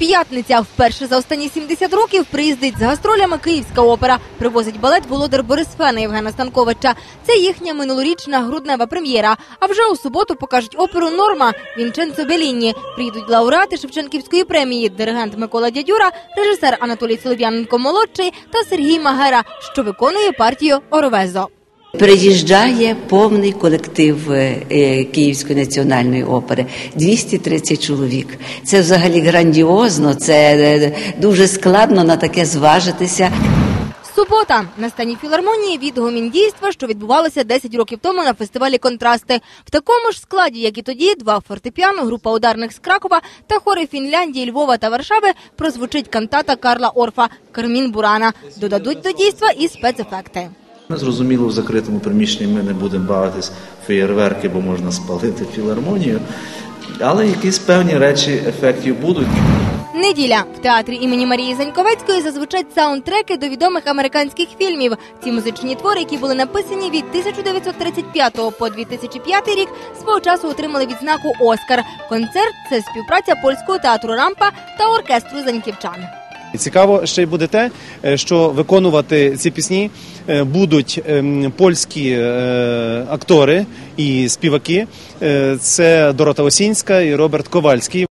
П'ятниця вперше за останні 70 років приїздить з гастролями Київська опера. Привозить балет володар Борисфена Євгена Станковича. Це їхня минулорічна груднева прем'єра. А вже у суботу покажуть оперу Норма Вінченцо Беліні. Приїдуть лауреати Шевченківської премії, диригент Микола Дядюра, режисер Анатолій Солов'яненко молодший та Сергій Магера, що виконує партію Оровезо. Приїжджає повний колектив е, Київської національної опери 230 чоловік. Це взагалі грандіозно, це е, дуже складно на таке зважитися. Субота на сцені філармонії відгомін дійства, що відбувалося 10 років тому на фестивалі Контрасти. В такому ж складі, як і тоді, два фортепіано, група ударних з Кракова та хори Фінляндії, Львова та Варшави прозвучить кантата Карла Орфа Кармін Бурана. Додадуть до дійства і спецефекти. Зрозуміло, в закритому приміщенні ми не будемо бавитись феєрверки, бо можна спалити філармонію. Але якісь певні речі ефектів будуть. Неділя в театрі імені Марії Заньковецької зазвучать саундтреки до відомих американських фільмів. Ці музичні твори, які були написані від 1935 по 2005 рік, свого часу отримали відзнаку Оскар. Концерт це співпраця польського театру Рампа та оркестру Заньківчан. Цікаво ще й буде те, е, що виконувати ці пісні е, будуть ем, польські е, актори і співаки. Це Дорота Осінська і Роберт Ковальський.